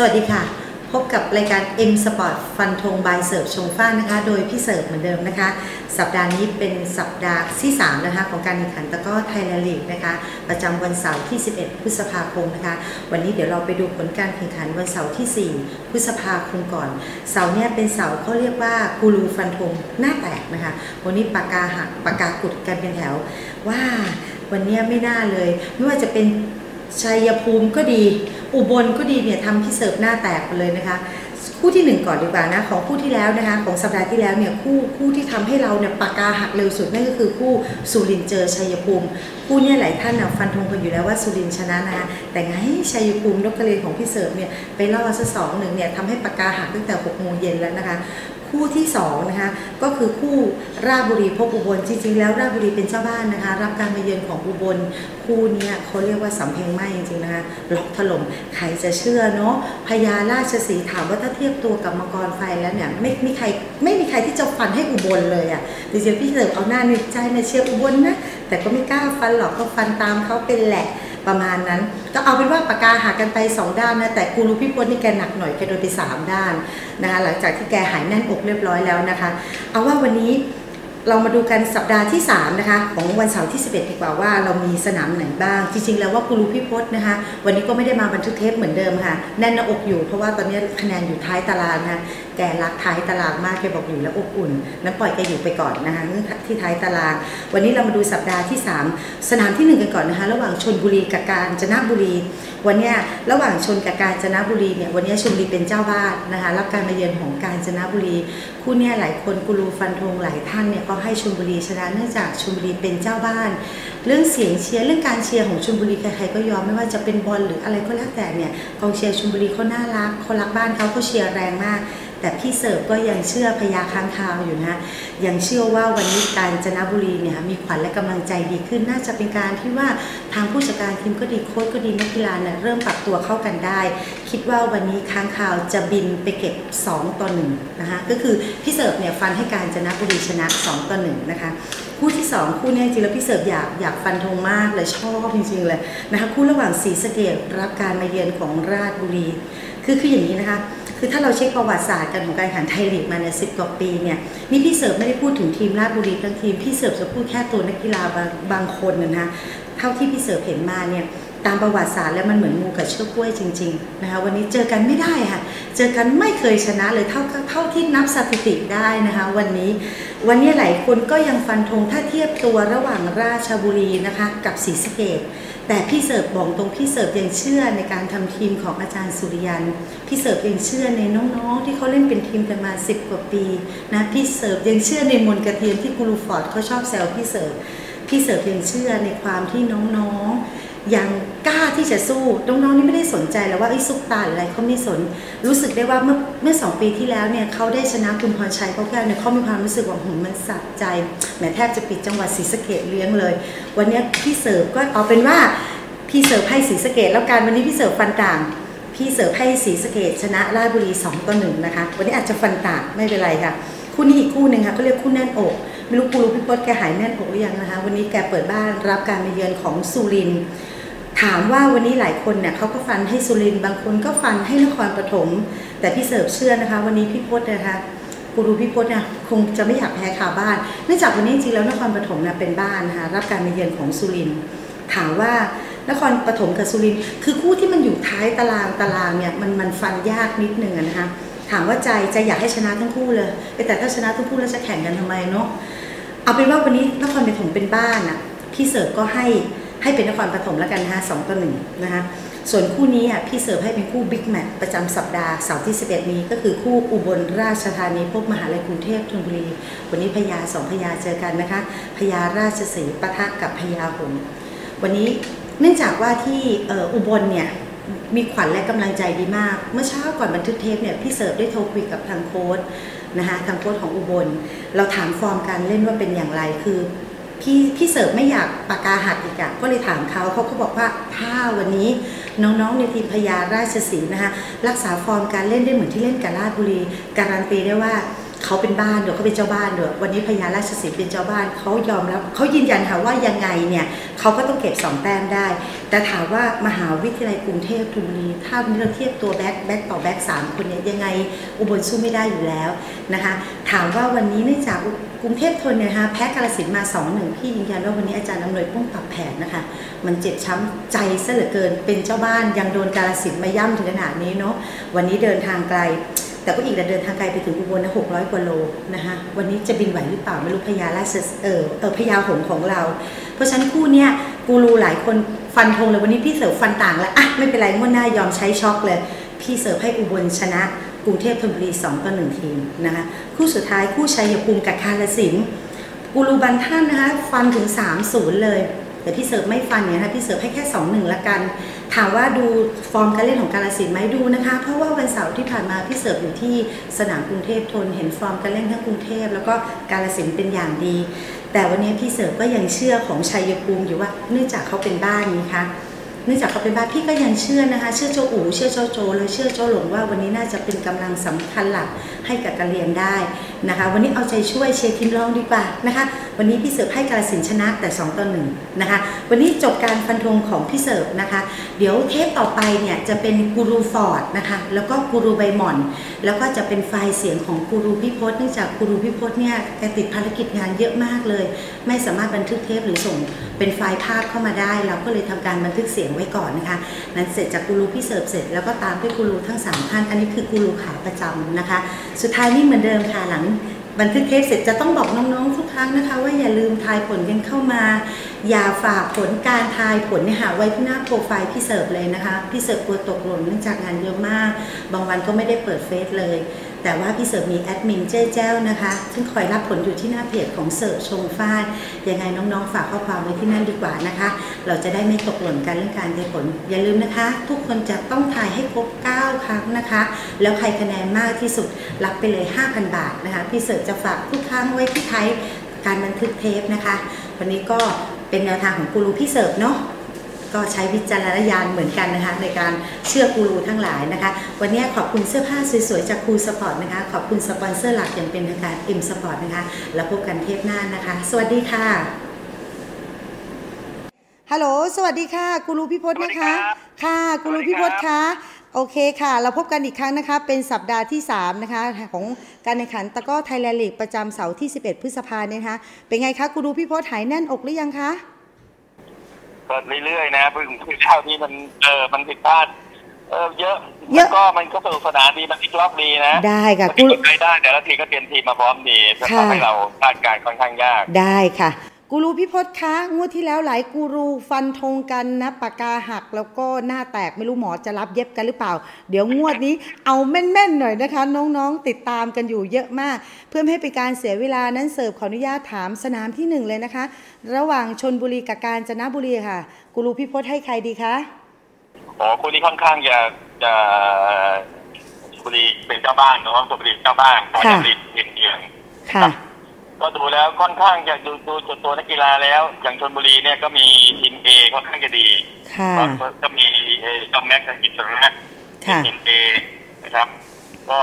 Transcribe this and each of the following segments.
สวัสดีค่ะ พบกับรายการ M Sport ฟันธงบายเสิร์ฟชงฟ้านะคะ โดยพี่เสิร์ฟเหมือนเดิมนะคะ สัปดาห์นี้เป็นสัปดาห์ที่ 3 นะคะ ของการแข่งขันตะก้อไทยแลนด์ลีกนะคะ ประจำวันเสาร์ที่ 11 พฤษภาคมนะคะ วันนี้เดี๋ยวเราไปดูผลการแข่งขันวันเสาร์ที่ 4 พฤษภาคมก่อน เสาร์เนี่ยเป็นเสาร์เขาเรียกว่ากูรูฟันธงหน้าแตกนะคะ วันนี้ปากกาหักปากกากุดกันเป็นแถวว่าวันนี้ไม่น่าเลย ไม่ว่าจะเป็น ชัยภูมิก็ดี อุบลก็ดีเนี่ยทำพี่เสิร์ฟหน้าแตกไปเลยนะคะ คู่ที่หนึ่งก่อนดีกว่านะของคู่ที่แล้วนะคะ ของสัปดาห์ที่แล้วเนี่ยคู่คู่ที่ทำให้เราเนี่ยปากกาหักเร็วสุดนั่นก็คือคู่สุรินเจอชัยภูมิคู่เนี่ยหลายท่านนะฟันธงกันอยู่แล้วว่าสุรินชนะนะคะแต่ไงชัยภูมินกกระเรียนของพี่เสิร์ฟเนี่ยไปล่อซะสองหนึ่งเนี่ยทำให้ปากกาหักตั้งแต่หกโมงเย็นแล้วนะคะ คู่ที่2นะคะก็คือคู่ราชบุรีพบอุบลจริงๆแล้วราชบุรีเป็นเจ้าบ้านนะคะ รับการมาเยือนของอุบลคู่นี้เขาเรียกว่าสำเพ็งไหมจริงๆนะคะล็อกถล่มใครจะเชื่อเนาะพญาราชสีถามว่าถ้าเทียบตัวกับมังกรไฟแล้วเนี่ยไม่มีใครไม่มีใครที่จะฟันให้อุบลเลยอะ่ะจริงๆพี่เสิร์ฟเอาหน้าในใจในเชียร์อุบลนะแต่ก็ไม่กล้าฟันหรอกก็ฟันตามเขาเป็นแหละ ประมาณนั้น ก็เอาเป็นว่าปากกาหักกันไป 2 ด้านนะแต่กูรู้พี่พจน์นี่แกหนักหน่อยแกโดนไป 3 ด้านนะคะหลังจากที่แกหายแน่นอกเรียบร้อยแล้วนะคะ เอาว่าวันนี้เรามาดูกันสัปดาห์ที่ 3 นะคะ ของวันเสาร์ที่ 11 ดีกว่าว่าเรามีสนามไหนบ้าง จริงๆ แล้วว่ากูรู้พี่พจน์นะคะ วันนี้ก็ไม่ได้มาบันทึกเทปเหมือนเดิมค่ะ แน่นหน้าอกอยู่เพราะว่าตอนนี้คะแนนอยู่ท้ายตารางนะคะ แกรักท้ายตารางมากแกบอกอยู่แล้วอบอุ่นนั้นปล่อยแกอยู่ไปก่อนนะคะที่ท้ายตาราง วันนี้เรามาดูสัปดาห์ที่ 3 สนามที่ 1 กันก่อนนะคะ ระหว่างชนบุรีกับกาญจนบุรี วันนี้ระหว่างชนกับกาญจนบุรีเนี่ยวันนี้ชนบุรีเป็นเจ้าบ้านนะคะรับการมาเยือนของกาญจนบุรีคู่เนี้หลายคนกูรูฟันธงหลายท่านเนี่ยก็ให้ชนบุรีชนะเนื่องจากชนบุรีเป็นเจ้าบ้าน เรื่องเสียงเชียร์เรื่องการเชียร์ของชลบุรีใครๆก็ยอมไม่ว่าจะเป็นบอลหรืออะไรก็แล้วแต่เนี่ยกองเชียร์ชลบุรีเขาน่ารักเขารักบ้านเขาเขาเชียร์แรงมาก แต่พี่เสิร์ฟก็ยังเชื่อพยาค้างคาวอยู่นะยังเชื่อว่าวันนี้การจนบุรีเนี่ยมีขวัญและกำลังใจดีขึ้น น่าจะเป็นการที่ว่าทางผู้จัดการทีมก็ดีโค้ชก็ดีนักกีฬาเนี่ยเริ่มปรับตัวเข้ากันได้ คิดว่าวันนี้ค้างคาวจะบินไปเก็บ 2ต่อ1นะคะก็คือพี่เสิร์ฟเนี่ยฟันให้การจนบุรีชนะ 2ต่อ1นะคะคู่ที่ 2 คู่นี้จริงแล้วพี่เสิร์ฟอยากอยากฟันธงมากเลยชอบจริงๆเลยนะคะคู่ระหว่างศรีสเกดรับการมาเยือนของราชบุรี คือคืออย่างนี้นะคะ คือถ้าเราเช็คประวัติศาสตร์กันของการแข่งขันไทยลีกมาเนี่ยสิบกว่าปีเนี่ยนี่พี่เสิร์ฟไม่ได้พูดถึงทีมราชบุรีทั้งทีมพี่เสิร์ฟจะพูดแค่ตัวนักกีฬาบางบางคนนะเท่าที่พี่เสิร์ฟเห็นมาเนี่ยตามประวัติศาสตร์แล้วมันเหมือนงูกับเชือกกล้วยจริงๆนะคะวันนี้เจอกันไม่ได้ค่ะ เจอกันไม่เคยชนะเลยเท่าเท่าที่นับสถิติได้นะคะ วันนี้วันนี้หลายคนก็ยังฟันธงถ้าเทียบตัวระหว่างราชบุรีนะคะ กับศรีสะเกด แต่พี่เสิร์ฟบอกตรงพี่เสิร์ฟยังเชื่อในการทำทีมของอาจารย์สุริยัน พี่เสิร์ฟยังเชื่อในน้องๆ ที่เขาเล่นเป็นทีมกันมาสิบกว่าปีนะพี่เสิร์ฟยังเชื่อในมนกระเทียมที่กูรูฟอร์ดเขาชอบแซวพี่เสิร์ฟพี่เสิร์ฟยังเชื่อในความที่น้องๆ ยังกล้าที่จะสู้น้องๆนี่ไม่ได้สนใจแล้วว่าไอ้ซุปตาอะไรเขาไม่สน รู้สึกได้ว่าเมื่อเมื่อสองปีที่แล้วเนี่ยเขาได้ชนะคุณพรชัยเขาแก้วเนี่ยเขามีความรู้สึกว่าหืมมันสะใจแหมแทบจะปิดจังหวัดศรีสะเกดเลี้ยงเลย วันนี้พี่เสิร์ฟก็เอาเป็นว่าพี่เสิร์ฟให้สีสะเกตแล้วการวันนี้พี่เสิร์ฟฟันต่างพี่เสิร์ฟให้สีสะเกตชนะราชบุรี2ต่อหนึ่งนะคะ วันนี้อาจจะฟันต่างไม่เป็นไรค่ะคู่นี้อีกคู่หนึ่งค่ะก็เรียกคู่แน่นอกไม่รู้กูรู้พี่พศแกหายแน่นอกหรือยังนะคะ วันนี้แกเปิดบ้านรับการมาเยือนของสุริน ถามว่าวันนี้หลายคนเนี่ยเขาก็ฟันให้สุรินบางคนก็ฟันให้นครปฐมแต่พี่เสิร์ฟเชื่อนะคะ วันนี้พี่พศนะคะกูรูพี่พศเนี่ยคงจะไม่อยากแพ้คาบ้านเนื่องจากวันนี้จริงแล้วนครปฐมเนี่ยเป็นบ้านนะคะรับการมาเยือนของสุรินถามว่านครปฐมกับสุรินทร์คือคู่ที่มันอยู่ท้ายตารางตารางเนี่ยมันมันฟันยากนิดนึงนะคะถามว่าใจใจอยากให้ชนะทั้งคู่เลยแต่ถ้าชนะทั้งคู่แล้วจะแข่งกันทำไมเนาะเอาเป็นว่าวันนี้นครปฐมเป็นบ้านอะพี่เสิร์ฟก็ให้ ให้เป็นนครปฐมแล้วกันนะคะสองต่อหนึ่งนะคะส่วนคู่นี้อะพี่เสิร์ฟให้เป็นคู่บิ๊กแมตช์ประจำสัปดาห์เสาร์ที่ 11 นี้ก็คือคู่อุบลราชธานีพบมหาลัยกรุงเทพธนบุรี วันนี้พญาสองพญาเจอกันนะคะพญาราชสีปะทะกับพญาหงวันนี้เนื่องจากว่าที่อุบลเนี่ยมีขวัญและกำลังใจดีมาก เมื่อเช้าก่อนบันทึกเทปเนี่ยพี่เสิร์ฟได้โทรคุยกับทางโค้ชนะคะทางโค้ชของอุบล เราถามฟอร์มการเล่นว่าเป็นอย่างไรคือ พี่พี่เสิร์ฟไม่อยากปากกาหักอีกอะก็เลยถามเขาเขาก็บอกว่าถ้าวันนี้น้องๆในทีมพญาราชสีนะคะรักษาฟอร์มการเล่นได้เหมือนที่เล่นกับราชบุรี การันตีได้ว่า เขาเป็นบ้านเดี๋ยวเขาเป็นเจ้าบ้านเดี๋ยววันนี้พญาราชสีเป็นเจ้าบ้านเขายอมรับเขายืนยันค่ะว่ายังไงเนี่ยเขาก็ต้องเก็บสองแต้มได้ แต่ถามว่ามหาวิทยาลัยกรุงเทพธนบุรีถ้าเราเทียบตัวแบ็คแบ็คต่อแบ็คสามคนเนี่ยยังไงอุบลสู้ไม่ได้อยู่แล้วนะคะถามว่าวันนี้เนื่องจากกรุงเทพทนเนี่ยนะแพ้กาลสินมา2อหนึ่งพี่ยืนยันว่าวันนี้อาจารย์อำนวยต้องปรับแผนนะคะ มันเจ็บช้ำใจซะเหลือเกินเป็นเจ้าบ้านยังโดนกาลสินมาย่ำถึงขนาดนี้เนาะวันนี้เดินทางไกล แต่ก็อีกแต่เดินทางไกลไปถึงอุบลนะหกร้อยกว่าโลนะคะวันนี้จะบินไหวหรือเปล่าไม่รู้พญาราชเออเออพญาหงของเรา เพราะฉะนั้นคู่เนี้ยกูรูหลายคนฟันธงเลยวันนี้พี่เสิร์ฟฟันต่างแล้วอะไม่เป็นไรงวดหน้ายอมใช้ช็อกเลย พี่เสิร์ฟให้อุบลชนะกรุงเทพธนบุรี2ต่อ1ทีมนะคะคู่สุดท้ายคู่ชัยภูมิกับคาลสินกูรูบันท่านนะคะฟันถึง3-0เลยแต่พี่เสิร์ฟไม่ฟันเนี่ยนะคะพี่เสิร์ฟให้แค่2-1ละกัน ถามว่าดูฟอร์มการเล่นของกาลสินไหมดูนะคะ เพราะว่าวันเสาร์ที่ผ่านมาพี่เสิร์ฟอยู่ที่สนามกรุงเทพทนเห็นฟอร์มการเล่นทั้งกรุงเทพแล้วก็กาลสินเป็นอย่างดี แต่วันนี้พี่เสิร์ฟก็ยังเชื่อของชัยภูมิอยู่ว่าเนื่องจากเขาเป็นบ้านนี้คะ นื่องจากเขาเป็นบ้าพี่ก็ยังเชื่อนะคะ เชื่อเจ้าอู๋เชื่อเจ้าโจเลยเชื่อเจ้าหลงว่าวันนี้น่าจะเป็นกำลังสำคัญหลักให้กับการเรียนได้นะคะ วันนี้เอาใจช่วยเชียร์ทีมรองดีกว่านะคะ วันนี้พี่เสิร์ฟให้กาลสินชนะแต่2ต่อ1นะคะวันนี้จบการฟันธงของพี่เสิร์ฟนะคะ เดี๋ยวเทปต่อไปเนี่ยจะเป็นกูรูฟอร์ดนะคะแล้วก็กูรูใบหม่อน แล้วก็จะเป็นไฟล์เสียงของกูรูพี่พศเนื่องจากกูรูพี่พศเนี่ยแกติดภารกิจงานเยอะมากเลย ไม่สามารถบันทึกเทปหรือส่งเป็นไฟล์ภาพเข้ามาได้ เราก็เลยทำการบันทึกเสียงไว้ก่อนนะคะ นั้นเสร็จจากกูรูพี่เสิร์ฟเสร็จแล้วก็ตามด้วยกูรูทั้งสามท่าน อันนี้คือกูรูขาประจำนะคะ สุดท้ายนี่เหมือนเดิมค่ะหลังบันทึกเทปเสร็จจะต้องบอกน้องๆทุกครั้งนะคะ ว่าอย่าลืมทายผลกันเข้ามา อย่าฝากผลการทายผลเนี่ยหาไว้ที่หน้าโปรไฟล์พี่เสิร์ฟเลยนะคะพี่เสิร์ฟกลัวตกหล่นเนื่องจากงานเยอะมาก บางวันก็ไม่ได้เปิดเฟซเลย แต่ว่าพี่เสิร์ฟมีแอดมินเจ้แจ้วนะคะซึ่งคอยรับผลอยู่ที่หน้าเพจของเสิร์ฟชงฟาดยังไงน้องๆ ฝากข้อความไว้ที่นั่นดีกว่านะคะ เราจะได้ไม่ตกหล่นกันเรื่องการทายผล อย่าลืมนะคะ ทุกคนจะต้องทายให้ครบ 9 ครั้งนะคะ แล้วใครคะแนนมากที่สุดรับไปเลย 5,000 บาทนะคะพี่เสิร์ฟจะฝากทุกครั้งไว้ที่ท้ายการบันทึกเทปนะคะ วันนี้ก็เป็นแนวทางของกูรูพี่เสิร์ฟเนาะ ก็ใช้วิจารณญาณเหมือนกันนะคะในการเชื่อกูรูทั้งหลายนะคะ วันนี้ขอบคุณเสื้อผ้าสวยๆ จากครูสปอร์ตนะคะ ขอบคุณสปอนเซอร์หลักอย่างเป็นทางการ M Sport นะคะ แล้วพบกันเทปหน้านะคะ สวัสดีค่ะฮัลโหลสวัสดีค่ะกูรูพี่พจน์นะคะสวัสดีครับค่ะกูรูพี่พจน์คะโอเคค่ะ เราพบกันอีกครั้งนะคะ เป็นสัปดาห์ที่ 3 นะคะ ของการแข่งขันตะกร้อไทยแลนด์ลีกประจำเสาร์ที่ 11 พฤษภาเนี่ยนะคะ เป็นไงคะกูรูพี่พจน์หายแน่นอกหรือยังคะ เปิดเรื่อยๆนะเพิ่งเพิ่งเช้านี้มันเออมันผิดพลาดเออเยอะเยอะแล้วก็มันก็สนุกสนานดีมันอีกรอบดีนะ ได้ค่ะกูกูใช้ได้แต่ละทีก็เตรียมทีมมาพร้อมดีจะค่ะทำให้เราคาดการณ์ค่อนข้างยากได้ค่ะ กูรูพี่พศคะงวดที่แล้วหลายกูรูฟันธงกันนะปากกาหักแล้วก็หน้าแตกไม่รู้หมอจะรับเย็บกันหรือเปล่า เดี๋ยวงวดนี้เอาแม่นๆหน่อยนะคะ น้องๆติดตามกันอยู่เยอะมาก เพื่อไม่ให้เป็นการเสียเวลานั้นเสิร์ฟขออนุญาตถามสนามที่หนึ่งเลยนะคะ ระหว่างชนบุรีกับกาญจนบุรีค่ะ กูรูพี่พศให้ใครดีคะอ๋อคู่นี้ค่อนข้างจะจะชลบุรีเป็นเจ้าบ้านเนาะชลบุรีเจ้าบ้านก็จะติดเอียงค่ะๆ ก็ดูแล้วค่อนข้างจะดูดูจนตัวนักกีฬาแล้ว อย่างชลบุรีเนี่ยก็มีทีมเอค่อนข้างจะดีค่ะก็ก็มีเอ่อจอมแม็กซ์กิจสนะค่ะทีมเอนะครับ ก็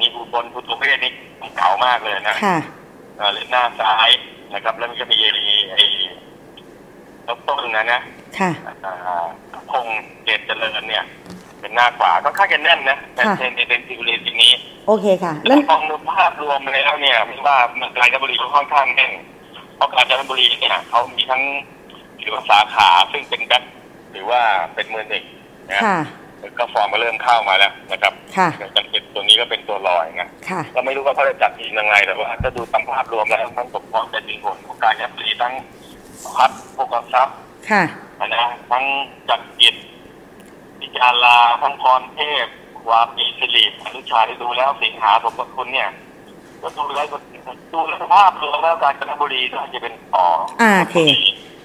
มีอุบลพุทโธเพศนี่เก่ามากเลยนะค่ะเอ่อเล่นหน้าซ้ายนะครับ แล้วมันก็มีไอ้ไอ้ต้นนะนะค่ะอ่าพงษ์เดชเจริญเนี่ย เป็นหน้าขวาค่อนข้างจะแน่นนะแต่ค่ะเทนในเป็นทีมเรียนทีนี้ โอเคค่ะแล้แล้ววมองดูภาพรวมแล้วเนี่ยไม่ว่ามันกาญจนบุรีก็ค่อนข้างแน่นเพราะกาญจนบุรีเนี่ยเขามีทั้งหรือว่าสาขาซึ่งเป็นแบ็คหรือว่าเป็นมือหนึ่งนะค่ะก็ฟอร์มก็เริ่มเข้ามาแล้วนะครับค่ะอย่างเป็นตัวนี้ก็เป็นตัวลอยนะค่ะก็ไม่รู้ว่าเขาจะจัดทีมยังไงแต่ว่าถ้าดูตามภาพรวมแล้วทั้งปกครองเป็นจริงผลของการยับรีทั้งพัดพวกกองทัพค่ะนะทั้งจักรกิ จพิจาราทั้งพรเทพความมีสิริอนุชาที่ดูแล้วสิงหาผมกับคุณเนี่ยก็ดูแล้วก็ดูแลภาพรวมแล้วการจันทบุรีน่าจะเป็นต่ออ่าโอเค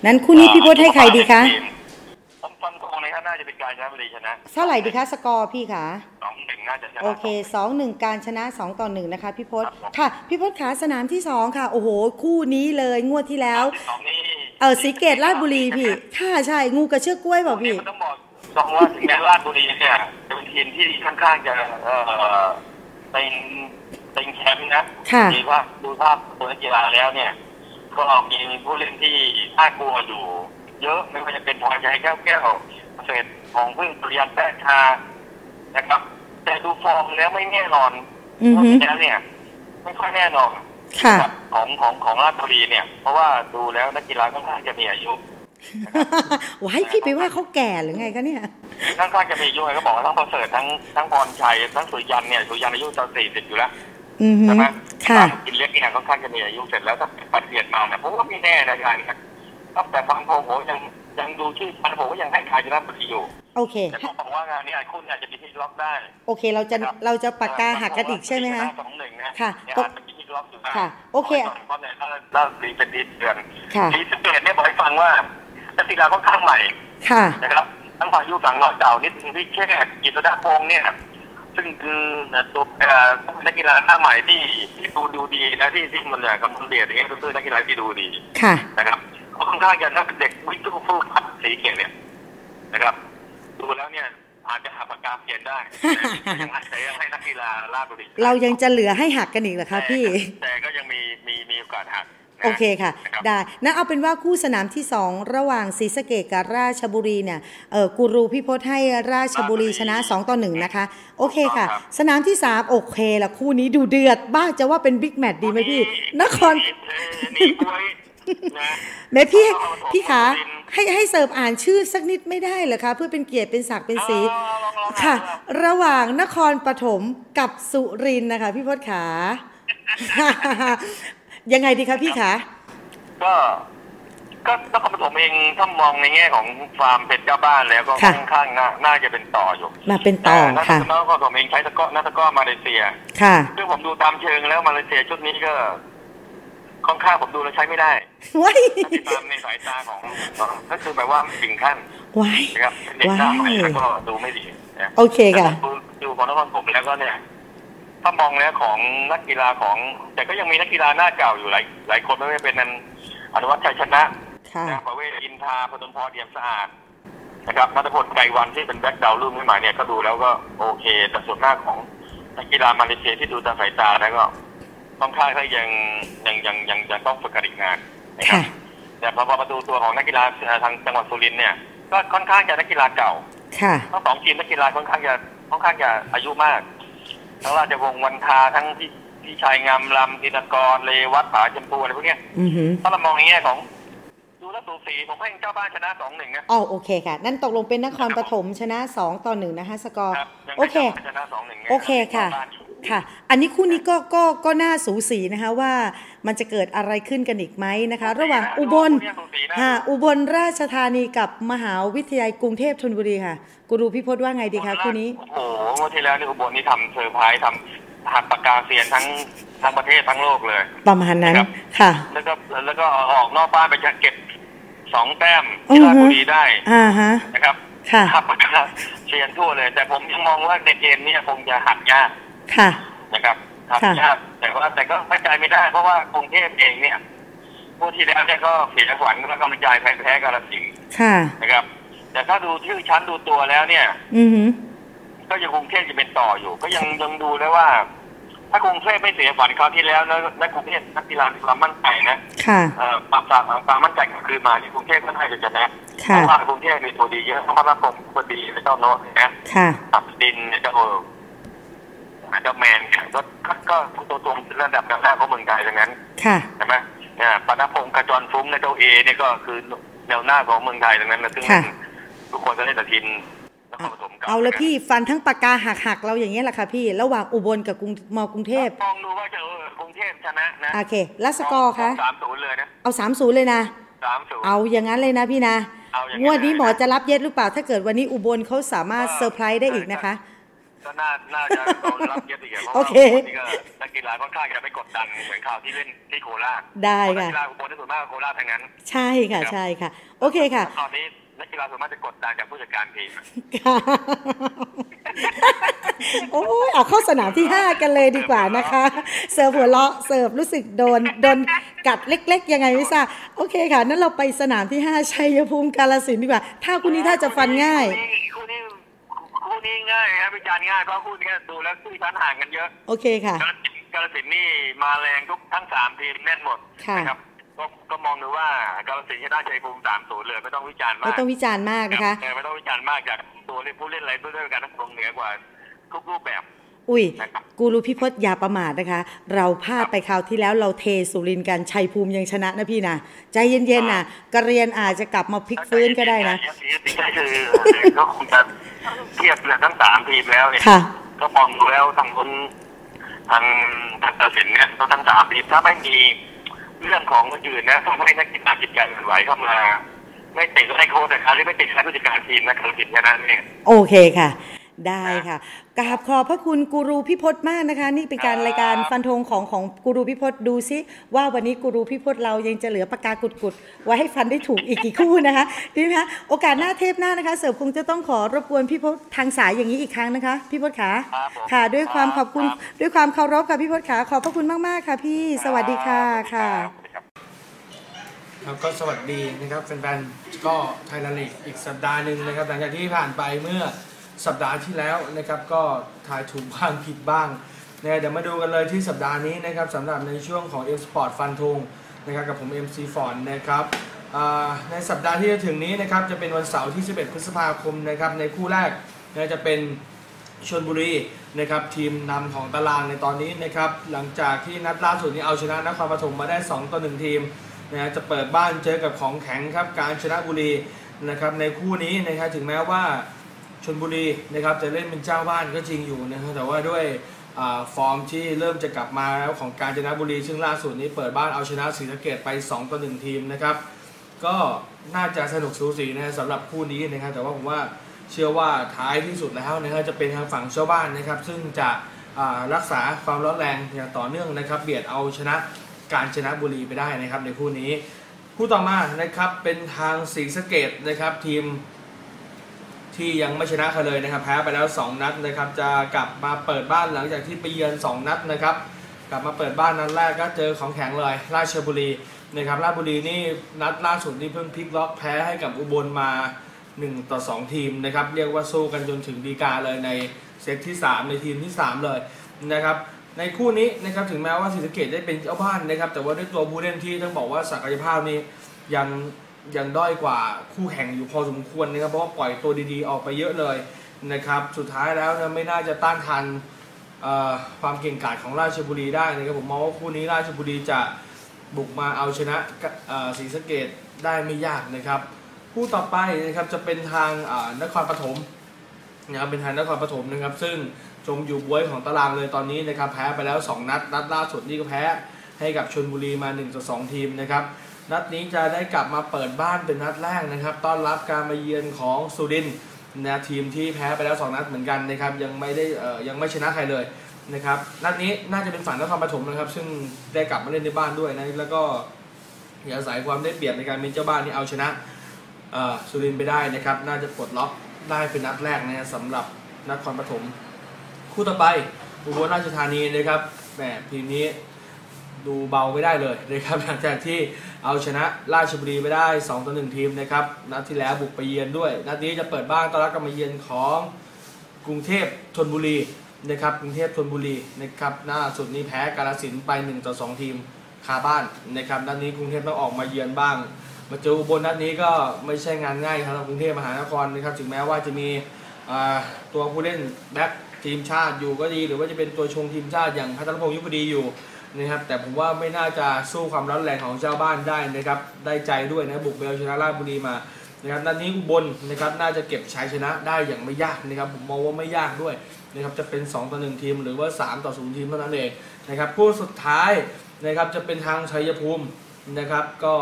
นั้นคู่นี้พี่พศให้ใครดีคะฟันฟันตรงเลยครับน่าจะเป็นการจันทบุรีชนะเท่าไหร่ดีคะสกอร์พี่คะสองหนึ่งน่าจะชนะโอเคสองหนึ่งการชนะสองต่อหนึ่งนะคะพี่พศค่ะพี่พศขาสนามที่สองค่ะ โอ้โห คู่นี้เลยงวดที่แล้วเออสีเกตราชบุรีพี่ค่ะใช่งูกระเชือกกล้วยเปล่าพี่ต้องบอก ต้องว่าถึงแม้ราชบุรีเนี่ยจะเป็นทีมที่ค่อนข้างจะเอ่อเป็นเป็นแชมป์นะค่ะ ดีว่าดูภาพตัวนักกีฬาแล้วเนี่ย ก็มีผู้เล่นที่น่ากลัวอยู่ เยอะไม่ว่าจะเป็นพรชัยแก้วแก้วเศษของพึ่งปริยันแป้ชานะครับ แต่ดูฟอร์มแล้วไม่แน่นอนอือฮึแล้วเนี่ย ไม่ค่อยแน่นอนค่ะกับของของของราชบุรีเนี่ย เพราะว่าดูแล้วนักกีฬาค่อนข้างจะมีอายุ ว้ายพี่ไปว่าเขาแก่หรือไงคะเนี่ยค่อนข้างจะมีอายุไงก็บอกว่าทั้งประเสริฐทั้งทั้งพรชัยทั้งสุริยันเนี่ยสุริยันอายุจะสี่สิบอยู่แล้วอือฮึใช่ไหมค่ะกินเล็กเนี่ยค่อนข้างจะมีอายุเสร็จแล้วถ้าปฏิเสธมาเนี่ยผมว่าไม่แน่นะอาจารย์ครับแต่ฟังโพผมยังยังดูชื่อฟันผมก็ยังให้กาญจนบุรีอยู่โอเคแต่ผมบอกว่างานนี้คุณอาจจะมีที่ล็อกได้ โอเคเราจะเราจะปากกาหักกันอีกใช่ไหมคะสองหนึ่งนะค่ะเนี่ยอาจจะมีที่ล็อกอยู่ได้ค่ะ โอเคเพราะเนี่ยถ้าถ้าลีเป็นดีเดือนค่ะลีสเกตเนี่ยบอกให้ฟังว่า นักกีฬาค่อนข้างใหม่ค่ะนะครับทั้งพายุฝั่งรอยเก่านิดนึงที่แค่กิตดาพงษ์เนี่ยซึ่งคือตัวเอ่อนักกีฬาหน้าใหม่ที่ที่ดูดูดีนะที่ที่มันเนี่ยกำลังเดียดอย่างเงี้ยก็คือนักกีฬาที่ดูดีค่ะนะครับเขาค่อนข้างจะถ้าเป็นเด็กวิ่งตู้ฟูพัดสีเขียวเนี่ยนะครับ ดูแล้วเนี่ยอาจจะหักปากกาเปลี่ยนได้แต่ยังให้แต่ยังให้นักกีฬาลาดบุรีเรายังจะเหลือให้หักกันอีกเหรอคะพี่แต่แต่ก็ยังมีมีมีโอกาสหักนะ โอเคค่ะนะครับได้นั้นเอาเป็นว่าคู่สนามที่ 2 ระหว่างศรีสะเกดกับราชบุรีเนี่ยเออกูรูพี่พศให้ราชบุรีชนะ 2 ต่อ 1 นะคะ โอเคค่ะ สนามที่ 3 โอเคละคู่นี้ดูเดือดบ้างจะว่าเป็นบิ๊กแมตช์ดีไหมพี่ นครนี่กล้วยนะแม่พี่นครปฐมพี่ขาสุรินทร์ให้ให้เสิร์ฟอ่านชื่อสักนิดไม่ได้เหรอคะเพื่อเป็นเกียรติเป็นศักดิ์เป็นสีเอาลองลองค่ะอ่านดูระหว่างนครปฐมกับสุรินทร์นะคะ พี่พศขา ยังไงดีคะพี่ขาก็ก็นครปฐมเองถ้ามองในแง่ของฟาร์มเป็นเจ้าบ้านแล้วก็ค่ะค่อนข้างน่าน่าจะเป็นต่ออยู่มาเป็นต่อแต่ค่ะนครปฐมเองใช้ตะกร้อนักตะกร้อมาเลเซีย ค่ะซึ่งผมดูตามเชิงแล้วมาเลเซียชุดนี้ก็ค่อนข้างผมดูแล้วใช้ไม่ได้ว้ายถ้าติดตามในสายตาของก็คือแบบว่าไม่ถึงขั้นว้ายนะครับเป็นเด็กหน้าใหม่ว้ายแล้วก็ดูไม่ดีนะโอเคค่ะดูดูของนครปฐมแล้วก็เนี่ย ถ้ามองแล้วของนักกีฬาของ แต่ก็ยังมีนักกีฬาหน้าเก่าอยู่หลายหลายคนไม่ว่าจะเป็นนันอนุวัฒน์ชัยชนะค่ะนะประเวศอินทาพดลพรเดียมสะอาดนะครับนัทพลไกรวันที่เป็นแบ็คดาวรุ่งขึ้นมาเนี่ยก็ดูแล้วก็โอเค แต่ส่วนมากของนักกีฬามาเลเซียที่ดูตามสายตาแล้วก็ค่อนข้างก็ยังยังยังยังยังต้องฝึกกันอีกนานนะครับค่ะแต่พอมาดูตัวของนักกีฬาเอ่อทางจังหวัดสุรินทร์เนี่ยก็ค่อนข้างจะนักกีฬาเก่าค่ะทั้งสองทีมนักกีฬาค่อนข้างจะค่อนข้างจะอายุมาก ทั้งราชวงศ์วันทาทั้งพี่พี่ชายงามลำธินกรเลวัตผาจำปูอะไรพวกเนี้ยอือหือถ้าเรามองในแง่ของดูแลวสูสีผมให้เจ้าบ้านชนะสองหนึ่งนะอ๋อโอเคค่ะ นั่นตกลงเป็นนครปฐมชนะ2ต่อ1นะคะสกอร์ครับยังโอให้เคเจ้าบ้านชนะสองหนึ่งโอเคค่ะ ค่ะ อันนี้คู่นี้ก็ก็ก็น่าสูสีนะคะว่ามันจะเกิดอะไรขึ้นกันอีกไหมนะคะ ระหว่างอุบลค่ะอุบลราชธานีกับมหาวิทยาลัยกรุงเทพธนบุรีค่ะกูรูพี่พจน์ว่าไงดีคะคู่นี้โอ้โหเมื่อที่แล้วนี่อุบลนี่ทำเซอร์ไพรส์ทำหักปากกาเซียนทั้งทั้งประเทศทั้งโลกเลยประมาณนั้นครับค่ะ แล้วก็แล้วก็ออกนอกบ้านไปจะเก็บสองแต้มที่ราชบุรีได้อ่าฮะนะครับค่ะหักปากกาเซียนทั่วเลย แต่ผมยังมองว่าในเกมเนี้คงจะหักยาก ค่ะนะครับหักค่ะยากแต่ว่าแต่ก็ไม่ใจไม่ได้ เพราะว่ากรุงเทพเองเนี่ยผู้ที่แล้วเนี่ยก็เสียขวัญแล้วก็กำลังใจแพ้แพ้กาลสินธุ์ค่ะนะครับ แต่ถ้าดูชื่อชั้นดูตัวแล้วเนี่ยอือหือก็ยังกรุงเทพจะเป็นต่ออยู่ ก็ยังยังดูได้ว่า ถ้ากรุงเทพไม่เสียฝันคราวที่แล้วนะนักกรุงเทพนักกีฬามีความมั่นใจนะค่ะเอ่อปรับปรับความมั่นใจกลับคืนมาเนี่ยกรุงเทพก็น่าจะชนะเพค่ะราะว่ากรุงเทพมีตัวดีเยอะทั้งพระนครตัวดีและเจ้าโน้ตนะค่ะตับดินเจ้า เจ้าแมนเนี่ยก็ก็ก็ตัวตรงระดับแนวหน้าของเมืองไทยดังนั้นค่ะใช่ไหมเนี่ยปนพงศ์กระจรฟุ้งในเจ้าเอเนี่ยก็คือแนวหน้าของเมืองไทยดังนั้นนะซึ่งค่ะทุกคนก็ได้แต่ทินนครปฐมก่นเอาละพี่ฟันทั้งปากกาหักหักๆเราอย่างเงี้ยแหละค่ะพี่ ระหว่างอุบลกับกรุงมกรุงเทพมองดูว่าจะเออกรุงเทพชนะนะโอเคแล้วสกอร์คะสามศูนย์เลยนะเอาสามศูนย์เลยนะสามศูนย์เอาอย่างนั้นเลยนะพี่นะเอาอย่างนั้นงวดนี้เลยนะหมอจะรับเย็ดหรือเปล่าถ้าเกิดวันนี้อุบลเขาสามารถก็เซอร์ไพรส์ได้อีกนะคะ ก็น่าน่าจะโดนรับเยอะอีกอะเพราะโอว่าเคอุบลนี่ก็นักกีฬาค่อนข้างจะไม่กดดันเหมือนคราวที่เล่นที่โคราชได้เพราะนักค่ะ กีฬาอุบลที่ส่วนมากก็โคราชทั้งนั้น ใช่ค่ะ ใช่ค่ะ โอเคค่ะ ตอนนี้นักกีฬาส่วนมากจะกดดันจากผู้จัดการทีม ค่ะโอ้ยเอาเข้าสนามที่ 5 กันเลยดีกว่านะคะ เสิร์ฟหัวเราะเสิร์ฟรู้สึกโดนโดนกัดเล็ก ๆ ยังไงไม่ทราบโอเคค่ะ นั้นเราไปสนามที่ 5 ชัยภูมิกาลสินธุ์ดีกว่า ถ้าคู่นี้ถ้าจะฟันง่าย คู่นี้คู่ นี้ง่ายครับวิจารณ์ง่ายเพราะคู่นี้ดูแล้วคู่ชั้นห่างกันเยอะ โอเคค่ะ กาลสินธุ์นี่มาแรงทุกทั้งสามทีมแน่นหมดค่ะนะครับก็ก็มองดูว่ากาลสินธุ์ชนะชัยภูมิสามศูนย์เลยไม่ต้องวิจารณ์มากไม่ต้องวิจารณ์มากนะคะเออไม่ต้องวิจารณ์มากจากตัวเล่นผู้เล่นอะไรด้วยด้วยกันทั้งวงเหนือกว่าทุกรูปแบบ อุ้ยนะครับกูรูพิพจน์อย่าประมาทนะคะ เราพลาดไปคราวที่แล้วเราเทสุรินทร์กันชัยภูมิยังชนะนะพี่นะใจเย็นๆนะกระเรียนอาจจะกลับมาพลิกฟื้นก็ได้นะอย่างที่ที่คือก็คงจะเทียบเลยทั้งสามทีมแล้วเนี่ยค่ะก็มองดูแล้วทางคนทางทางตัดสินเนี่ยต้องทั้งสามทีมถ้าไม่มีเรื่องของคนอื่นนะต้องให้นักกีฬาจิตใจหวั่นไหวเข้ามา ไม่ติดก็ให้โค้ชนะครับหรือไม่ติดคณะผู้จัดการทีมนะคือติดแค่นั้นเองโอเคค่ะ ได้ค่ะกราบขอบพระคุณกูรูพิพจน์มากนะคะ นี่เป็นการครับรายการฟันธงของของกูรูพิพจน์ดูซิว่าวันนี้กูรูพิพจน์เรายังจะเหลือปากกากุดๆไว้ให้ฟันได้ถูกอีกกี่คู่นะคะดีไหมคะโอกาสหน้าเทปหน้านะคะ เสิร์ฟคงจะต้องขอรบกวนพี่พจน์ทางสายอย่างนี้อีกครั้งนะคะพี่พจน์ขาครับผมค่ะ ด้วยความขอบคุณครับด้วยความเคารพค่ะพี่พจน์ขาขอบพระคุณมากๆค่ะ พี่สวัสดีค่ะค่ะครับครับก็สวัสดีนะครับแฟนๆก็ไทยแลนด์ลีกอีกสัปดาห์หนึ่งนะครับหลังจากที่ผ่านไปเมื่อ สัปดาห์ที่แล้วนะครับก็ทายถูกบ้างผิดบ้างนะเดี๋ยวมาดูกันเลยที่สัปดาห์นี้นะครับสำหรับในช่วงของ M Sport ฟันธงนะครับกับผม MC f o n นะครับในสัปดาห์ที่จะถึงนี้นะครับจะเป็นวันเสาร์ที่ 11 พฤษภาคมนะครับในคู่แรกนะจะเป็นชลบุรีนะครับทีมนำของตารางในตอนนี้นะครับหลังจากที่นัดล่าสุดนี้เอาชนะนครปฐมมาได้ 2 ต่อ 1 ทีมนะจะเปิดบ้านเจอกับของแข็งครับการชนะบุรีนะครับในคู่นี้นะครับถึงแม้ว่า ชลบุรีนะครับจะเล่นเป็นเจ้าบ้านก็จริงอยู่นะครับแต่ว่าด้วยอฟอร์มที่เริ่มจะกลับมาแล้วของการชนะบุรี ซึ่งล่าสุดนี้เปิดบ้านเอาชนะศรีสะเกดไป2ต่อ1ทีมนะครับ ก็น่าจะสนุกสูสีนะสำหรับคู่นี้นะครับ แต่ว่าผมว่าเชื่อว่าท้ายที่สุดแล้วนะครับจะเป็นทางฝั่งเจ้าบ้านนะครับ ซึ่งจะรักษาความร้อนแรงอย่างต่อเนื่องนะครับ เบียดเอาชนะการชนะบุรีไปได้นะครับในคู่นี้ คู่ต่อมานะครับเป็นทางศรีสะเกดนะครับทีม ที่ยังไม่ชนะใครเลยนะครับแพ้ไปแล้ว 2 นัดนะครับจะกลับมาเปิดบ้านหลังจากที่ไปเยือน 2 นัดนะครับกลับมาเปิดบ้านนัดแรกก็เจอของแข็งเลยราชบุรีนะครับราชบุรีนี่นัดล่าสุดนี่เพิ่งพลิกล็อกแพ้ให้กับอุบลมา 1 ต่อ 2 ทีมนะครับเรียกว่าสู้กันจนถึงดีกาเลยในเซตที่ 3 ในทีมที่ 3 เลยนะครับในคู่นี้นะครับถึงแม้ว่าศรีสะเกดได้เป็นเจ้าบ้านนะครับแต่ว่าด้วยตัวผู้เล่นที่ต้องบอกว่าศักยภาพนี่ยัง ยังด้อยกว่าคู่แข่งอยู่พอสมควรนะครับเพราะว่าปล่อยตัวดีๆออกไปเยอะเลยนะครับสุดท้ายแล้วนะไม่น่าจะต้านทันความเก่งกาจของราชบุรีได้นะครับผมมองว่าคู่นี้ราชบุรีจะบุกมาเอาชนะศรีสะเกดได้ไม่ยากนะครับคู่ต่อไปนะครับจะเป็นทางนครปฐมนะครับเป็นทางนครปฐมนะครับ ซึ่งจมอยู่บวยของตารางเลยตอนนี้นะครับแพ้ไปแล้ว 2 นัด นัดล่าสุดนี่ก็แพ้ให้กับชนบุรีมา1ต่อ2ทีมนะครับ นัดนี้จะได้กลับมาเปิดบ้านเป็นนัดแรกนะครับ ต้อนรับการมาเยือนของสุรินนะทีมที่แพ้ไปแล้ว 2 นัดเหมือนกันนะครับยังไม่ได้ยังไม่ชนะใครเลยนะครับนัดนี้น่าจะเป็นฝั่งนครปฐมนะครับ ซึ่งได้กลับมาเล่นในบ้านด้วยนะแล้วก็อาศัยความได้เปรียบในการเป็นเจ้าบ้านที่เอาชนะสุรินไปได้นะครับ น่าจะปลดล็อกได้เป็นนัดแรกนะฮะสำหรับนครปฐมคู่ต่อไปอุบลราชธานีนะครับแหมทีมนี้ ดูเบาไม่ได้เลยนะครับหลังจากที่เอาชนะราชบุรีไปได้2ต่อ1ทีมนะครับนัดที่แล้วบุกไปเยือนด้วยนัดนี้จะเปิดบ้านต้อนรับการมาเยือนของกรุงเทพธนบุรีนะครับกรุงเทพธนบุรีนะครับหน้าสุดนี้แพ้กาลสินธุ์ไป1ต่อ2ทีมคาบ้านนะครับนัดนี้กรุงเทพต้องออกมาเยือนบ้าง มาเจออุบลนัดนี้ก็ไม่ใช่งานง่ายครับสำหรับกรุงเทพมหานครนะครับถึงแม้ว่าจะมีตัวผู้เล่นแบ็คทีมชาติอยู่ก็ดี หรือว่าจะเป็นตัวชงทีมชาติอย่างพัทรพงศ์ยุพดีอยู่ นะครับแต่ผมว่าไม่น่าจะสู้ความร้อนแรงของเจ้าบ้านได้นะครับได้ใจด้วยนะบุกเอาชนะราชบุรีมานะครับนัดนี้อุบลนะครับน่าจะเก็บชัยชนะได้อย่างไม่ยากนะครับผมมองว่าไม่ยากด้วยนะครับจะเป็น2ต่อ1ทีมหรือว่า 3 ต่อ0ทีมเท่านั้นเองนะครับคู่สุดท้ายนะครับจะเป็นทางชัยภูมินะครับก็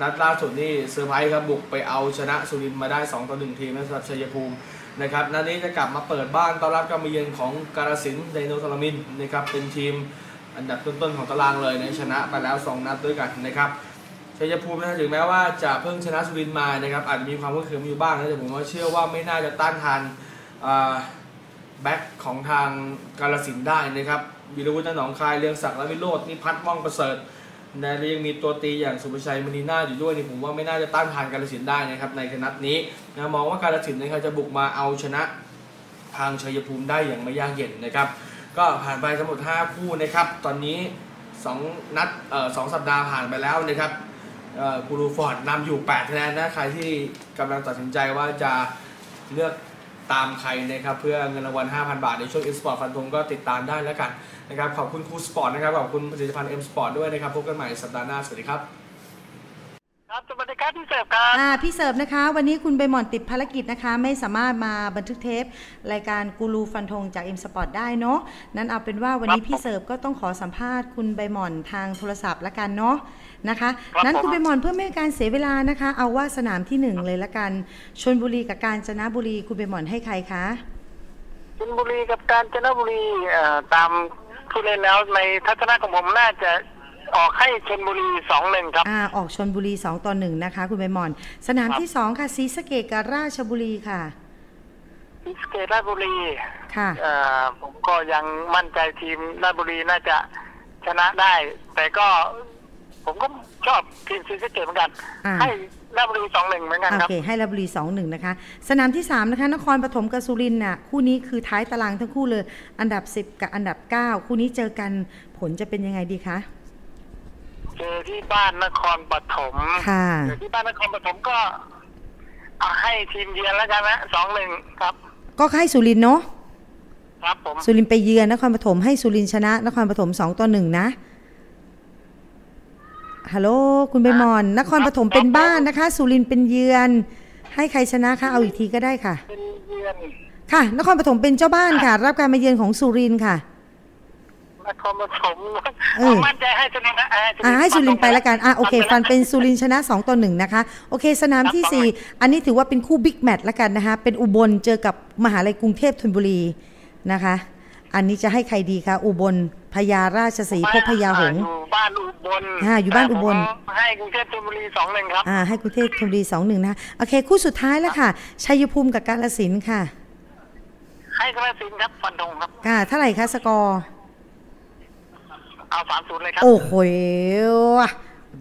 นัดล่าสุดนี่เซอร์ไพรส์ครับบุกไปเอาชนะสุรินทร์มาได้2ต่อ1ทีมนะสำหรับชัยภูมินะครับนัดนี้จะกลับมาเปิดบ้านต้อนรับการมาเยือนของการสินธุ์ไดโนทรมินนะครับเป็นทีม อันดับต้นๆของตารางเลยนะชนะไปแล้ว 2 นัดด้วยกันนะครับชัยภูมินะถึงแม้ว่าจะเพิ่งชนะสุรินทร์มานะครับอาจจะมีความคุ้นเคยอยู่บ้างนะแต่ผมว่าเชื่อว่าไม่น่าจะต้านทานแบ็คของทางกาลสินได้นะครับวิรวุฒิจันท์หนองคายเรืองศักดิ์และวิโรจน์นิพัฒน์ว่องประเสริฐนะและยังมีตัวตีอย่างสุภชัยมณีนาอยู่ด้วยนี่ผมว่าไม่น่าจะต้านทานกาลสินได้นะครับในนัดนี้นะมองว่ากาลสินนะครับจะบุกมาเอาชนะทางชัยภูมิได้อย่างไม่ยากเย็นนะครับ ก็ผ่านไปทั้งหมด 5 คู่นะครับ ตอนนี้ 2 นัดเอ่อสองสัปดาห์ผ่านไปแล้วนะครับเอ่อกูรูฟอร์ดนำอยู่8คะแนนนะใครที่กำลังตัดสินใจว่าจะเลือกตามใครนะครับเพื่อเงินรางวัล 5,000 บาท ในช่วง e สปอร์ตฟันธงก็ติดตามได้แล้วกันนะครับขอบคุณครูสปอร์ตนะครับขอบคุณผลิตภัณฑ์ M Sport ด้วยนะครับพบกันใหม่สัปดาห์หน้า สวัสดีครับ ครับสวัสดีครับพี่เสิร์ฟครับอ่าพี่เสิร์ฟนะคะ วันนี้คุณใบหมอนติดภารกิจนะคะ ไม่สามารถมาบันทึกเทป รายการกูรูฟันธงจาก M Sport ได้เนาะนั้นเอาเป็นว่าวันนี้ครับพี่เสิร์ฟก็ต้องขอสัมภาษณ์คุณใบหมอนทางโทรศัพท์ละกันเนาะนะคะครับนั้นผมคุณใบหมอนเพื่อไม่ให้การเสียเวลานะคะ เอาว่าสนามที่หนึ่งเลยละกันชนบุรีกับกาญจนบุรีคุณใบหมอนให้ใครคะชลบุรีกับกาญจนบุรีเอ่อตามผู้เล่นแล้วในทัศนะของผมน่าจะ ออกให้ชลบุรีสองหนึ่งครับ อ่า ออกชนบุรี2ต่อ1นะคะ คุณใบหมอน สนามครับที่2ค่ะศรีสะเกดกับราชบุรีค่ะพิสเกตราชบุรีค่ะเอ่อผมก็ยังมั่นใจทีมราชบุรีน่าจะชนะได้ แต่ก็ผมก็ชอบทีมศรีสะเกดเหมือนกันอ่าให้ราชบุรีสองหนึ่งเหมือนกันโอครับเคให้ราชบุรี2 1นะคะ สนามที่3นะคะ นครปฐมกับสุรินทร์น่ะคู่นี้คือท้ายตารางทั้งคู่เลย อันดับ10กับอันดับ9คู่นี้เจอกันผลจะเป็นยังไงดีคะ เจอที่บ้านนครปฐมค่ะ เจอที่บ้านนครปฐมก็เอาให้ทีมเยือนแล้วกันนะสองหนึ่งครับ ก็ให้สุรินทร์เนาะครับผมสุรินทร์ไปเยือนนครปฐมให้สุรินทร์ชนะ นครปฐม2ต่อ1นะฮัลโหลคุณใบหมอน นครปฐมเป็นบ้านนะคะ สุรินทร์เป็นเยือน ให้ใครชนะคะเอาอีกทีก็ได้ค่ะ เป็นเยือนค่ะ นครปฐมเป็นเจ้าบ้านค่ะ รับการมาเยือนของสุรินทร์ค่ะ นครปฐมเออผมมั่นใจให้สุรินทร์นะอ่าให้สุรินทร์ไปละกันอะโอเค ฟันเป็นสุรินทร์ชนะ2ต่อ1นะคะ โอเค สนามที่ 4 อันนี้ถือว่าเป็นคู่บิ๊กแมตช์ละกันนะคะ เป็นอุบลเจอกับมหาลัยกรุงเทพธนบุรีนะคะ อันนี้จะให้ใครดีคะอุบลพญาราชสีห์พบพญาหงส์อยู่บ้านอุบลอ่าอยู่บ้านอุบลผมให้กรุงเทพธนบุรีสองหนึ่งครับอ่าให้กรุงเทพธนบุรี2 1นะคะโอเค คู่สุดท้ายแล้วค่ะชัยภูมิกับกาฬสินธุ์ค่ะให้กระสินธุ์ครับฟันธงครับ ค่ะเท่าไหร่คะสกอร์ เอาสามศูนย์เลยครับ โอ้โห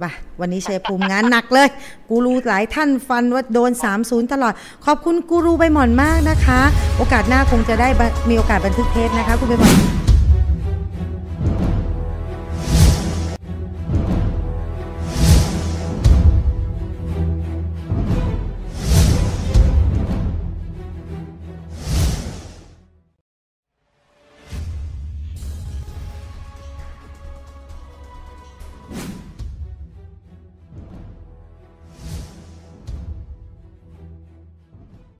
มาวันนี้เชยภูมิงานหนักเลย กูรูหลายท่านฟันว่าโดน 3-0 ตลอด ขอบคุณกูรูใบหมอนมากนะคะ โอกาสหน้าคงจะได้มีโอกาสบันทึกเทปนะคะ คุณใบหมอน